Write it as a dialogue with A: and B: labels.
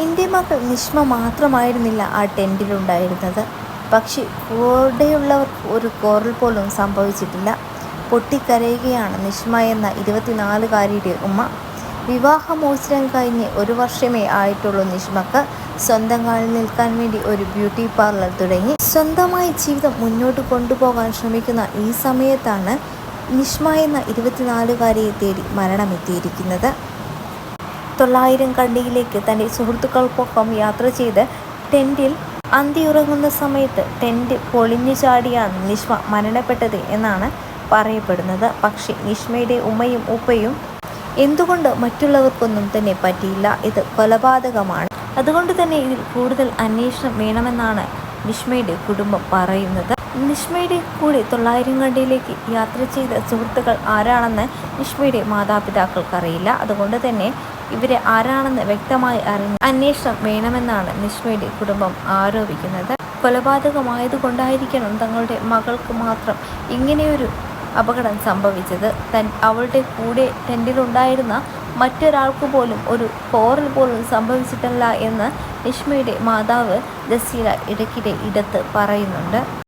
A: എന്റെ മകൾ നിഷ്മ മാത്രമായിരുന്നില്ല ആ ടെന്റിലുണ്ടായിരുന്നത് പക്ഷേ കൂടെയുള്ളവർക്ക് ഒരു കോറൽ പോലും സംഭവിച്ചിട്ടില്ല. പൊട്ടിക്കരയുകയാണ് നിഷ്മ എന്ന ഇരുപത്തിനാലുകാരിയുടെ ഉമ്മ. വിവാഹമോചനം കഴിഞ്ഞ് ഒരു വർഷമേ ആയിട്ടുള്ളൂ നിഷ്മക്ക്. സ്വന്തം കാലിൽ നിൽക്കാൻ വേണ്ടി ഒരു ബ്യൂട്ടി പാർലർ തുടങ്ങി. സ്വന്തമായി ജീവിതം മുന്നോട്ട് കൊണ്ടുപോകാൻ ശ്രമിക്കുന്ന ഈ സമയത്താണ് നിഷ്മ എന്ന ഇരുപത്തിനാലുകാരിയെ തേടി മരണമെത്തിയിരിക്കുന്നത്. തൊള്ളായിരം കണ്ടിയിലേക്ക് തന്റെ സുഹൃത്തുക്കൾക്കൊപ്പം യാത്ര ചെയ്ത് ടെന്റിൽ അന്തിയുറങ്ങുന്ന സമയത്ത് ടെന്റ് പൊളിഞ്ഞു ചാടിയാണ് നിഷ്മ മരണപ്പെട്ടത് എന്നാണ് പറയപ്പെടുന്നത്. പക്ഷേ നിഷ്മയുടെ ഉമ്മയും ഉപ്പയും എന്തുകൊണ്ട് മറ്റുള്ളവർക്കൊന്നും തന്നെ പറ്റിയില്ല? ഇത് കൊലപാതകമാണ്. അതുകൊണ്ട് തന്നെ ഇതിൽ കൂടുതൽ അന്വേഷണം വേണമെന്നാണ് നിഷ്മയുടെ കുടുംബം പറയുന്നത്. നിഷ്മയുടെ കൂടെ തൊള്ളായിരം കണ്ടിയിലേക്ക് യാത്ര ചെയ്ത സുഹൃത്തുക്കൾ ആരാണെന്ന് നിഷ്മയുടെ മാതാപിതാക്കൾക്കറിയില്ല. അതുകൊണ്ട് തന്നെ ഇവരെ ആരാണെന്ന് വ്യക്തമായി അറിഞ്ഞ് അന്വേഷണം വേണമെന്നാണ് നിഷ്മയുടെ കുടുംബം ആരോപിക്കുന്നത്. കൊലപാതകമായതുകൊണ്ടായിരിക്കണം തങ്ങളുടെ മകൾക്ക് മാത്രം ഇങ്ങനെയൊരു അപകടം സംഭവിച്ചത്. തൻ അവളുടെ കൂടെ ടെന്റിലുണ്ടായിരുന്ന മറ്റൊരാൾക്ക് പോലും ഒരു പോറൽ പോലും സംഭവിച്ചിട്ടില്ല എന്ന് നിഷ്മയുടെ മാതാവ് ജസീല ഇടയ്ക്കിടെ ഇടത്ത് പറയുന്നുണ്ട്.